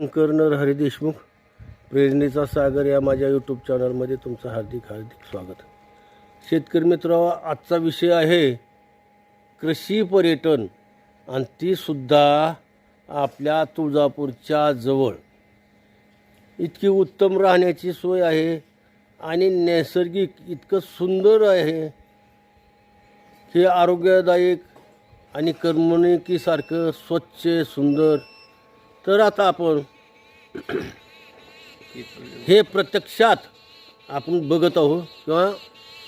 शंकरनर हरिदेशमुख देशमुख प्रेरणेचा सागर या माझ्या यूट्यूब चॅनलमध्ये तुमचं हार्दिक हार्दिक स्वागत. शेतकरी मित्र आजचा विषय आहे कृषी पर्यटन आणि तीसुद्धा आपल्या तुळजापूरच्या जवळ. इतकी उत्तम राहण्याची सोय आहे आणि नैसर्गिक इतकं सुंदर आहे. हे आरोग्यदायक आणि करमणुकीसारखं स्वच्छ सुंदर तर आता आपण हे प्रत्यक्षात आपण बघत आहोत किंवा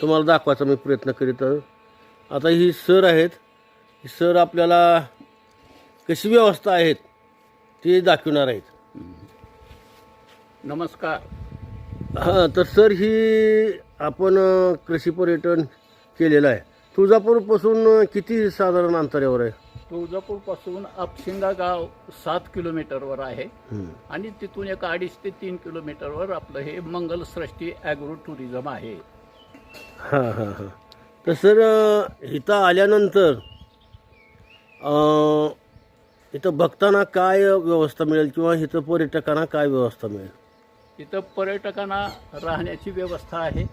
तुम्हाला दाखवायचा मी प्रयत्न करीत आहोत आता ही सर आहेत. ही सर आपल्याला कशी व्यवस्था आहेत ते दाखवणार आहेत. नमस्कार. हां तर सर ही आपण कृषी पर्यटन केलेलं आहे. तुळजापूरपासून किती साधारण अंतरावर आहे? तुळजापूरपासून आपशिंगा गाव सात किलोमीटरवर आहे. आणि तिथून एक अडीच ते तीन किलोमीटरवर आपलं हे मंगलसृष्टी ॲग्रो टुरिझम आहे. हां हां हां. तर सर इथं आल्यानंतर इथं बघताना काय व्यवस्था मिळेल किंवा इथं पर्यटकांना काय व्यवस्था मिळेल? इथं पर्यटकांना राहण्याची व्यवस्था आहे.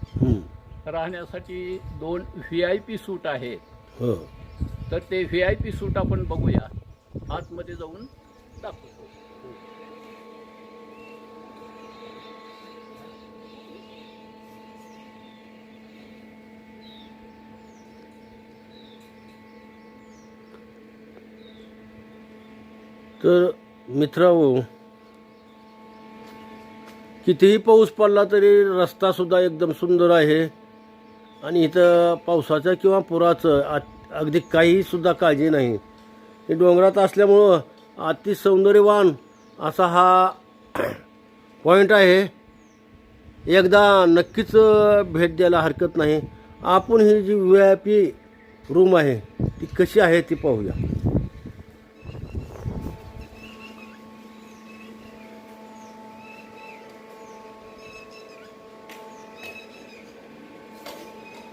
राहण्यासाठी दोन व्ही आय पी सूट आहेत हो. तर ते व्ही आय पी सूट आपण बघूया. आतमध्ये जाऊन दाखवतो. तर मित्रांनो कितीही पाऊस पडला तरी रस्ता सुद्धा एकदम सुंदर आहे. आणि इथं पावसाचं किंवा पुराचं अगदी काहीसुद्धा काळजी नाही. हे डोंगरात असल्यामुळं अति सौंदर्यवान असा हा पॉईंट आहे. एकदा नक्कीच भेट द्यायला हरकत नाही. आपण ही जी व्ही आय पी रूम आहे ती कशी आहे ती पाहूया.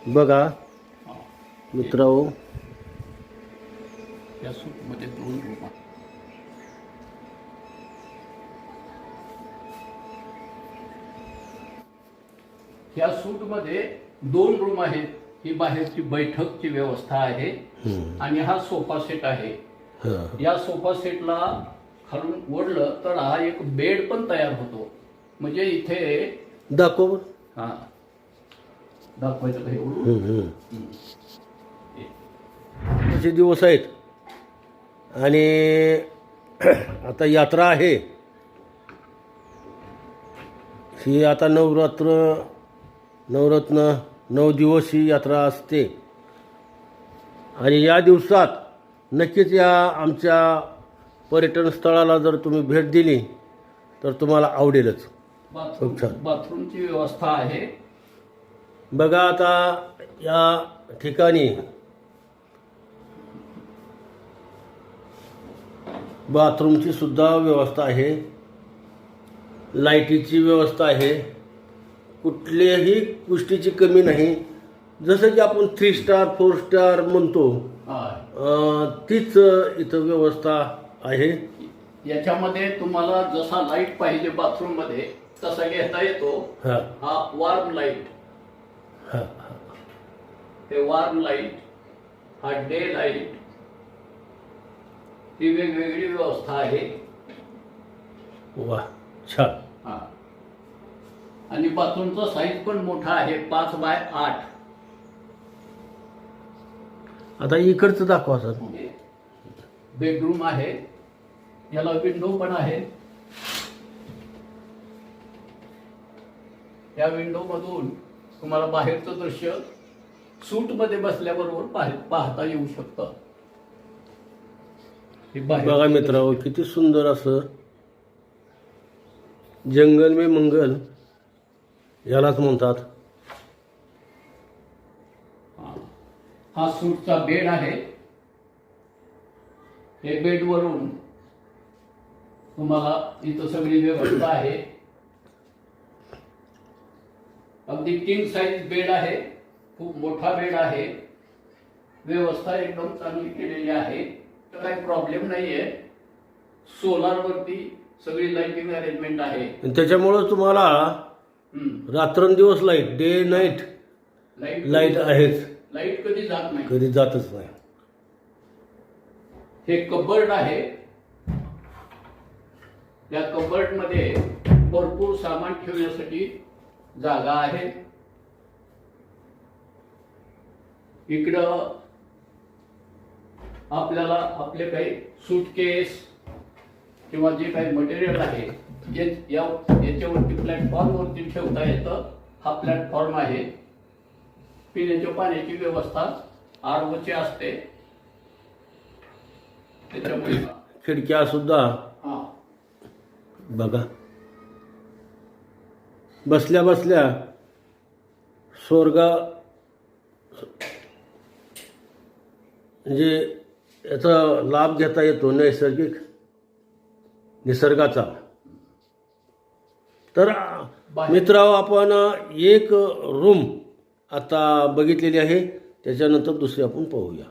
बघा मित्रांनो. या सूटमध्ये दोन रूम आहेत. या सूटमध्ये दोन रूम आहेत ही बाहेरची बैठकची व्यवस्था आहे. आणि हा सोफा सेट आहे. हां. या सोफा सेटला खालून ओढलं तर हा एक बेड पण तयार होतो. म्हणजे इथे दाखव. हा. दाखवायचं का असे दिवस आहेत. आणि आता यात्रा आहे. ही आता नवरात्र नवरत्न नऊ दिवस ही यात्रा असते. आणि या दिवसात नक्कीच या आमच्या पर्यटन स्थळाला जर तुम्ही भेट दिली तर तुम्हाला आवडेलच. खूप छान. बाथरूमची व्यवस्था आहे. बघा आता या ठिकाणी बाथरूमची सुद्धा व्यवस्था आहे. लाईटीची व्यवस्था आहे. कुठल्याही गोष्टीची कमी नाही. जसं की आपण थ्री स्टार फोर स्टार म्हणतो तीच इथं व्यवस्था आहे. याच्यामध्ये तुम्हाला जसा लाइट पाहिजे बाथरूममध्ये तसा घेता येतो. हां. हा वार्म लाइट हां. हे वार्म लाइट हा डे लाइट ही वेगवेगळी व्यवस्था आहे. वा छान. हा. आणि बाथरूमचा साईज पण मोठा आहे पाच बाय आठ. आता इकडचं दाखवा सर. बेडरूम आहे. याला विंडो पण आहे. या विंडो मधून तुम्हाला बाहेरचं दृश्य सूटमध्ये बसल्याबरोबर पाह- पाहता येऊ शकतं. हे बघा मित्रांनो किती सुंदर असं जंगल में मंगल यालाच म्हणतात. हा. हा सूटचा बेड आहे. हे बेडवरून तुम्हाला इथं सगळी व्यवस्था आहे. अगदी किंग साईज बेड आहे. खूप मोठा बेड आहे. व्यवस्था एकदम चांगली केलेली आहे. काही प्रॉब्लेम नाहीये. सोलार वरती सगळी लाईटिंग अरेंजमेंट आहे. त्याच्यामुळं तुम्हाला. रात्रंदिवस light day night light light आहेच लाइट कधी जात नाही. कधी जातच नाही. हे कबर्ड आहे. या कबर्डमध्ये भरपूर सामान ठेवण्यासाठी जागा आहे. इकडं आपल्याला आपले काही सुटकेस किंवा जे काही मटेरियल आहे जे या याच्यावरती प्लॅटफॉर्मवरती ठेवता येतं. हा प्लॅटफॉर्म आहे. पिण्याच्या पाण्याची व्यवस्था आरओची असते. त्याच्यामुळे खिडक्या सुद्धा हा. बघा. बसल्या बसल्या स्वर्गा म्हणजे याचा लाभ घेता येतो नैसर्गिक निसर्गाचा. तर मित्रांनो आपण एक रूम आता बघितलेली आहे. त्याच्यानंतर दुसरी आपण पाहूया.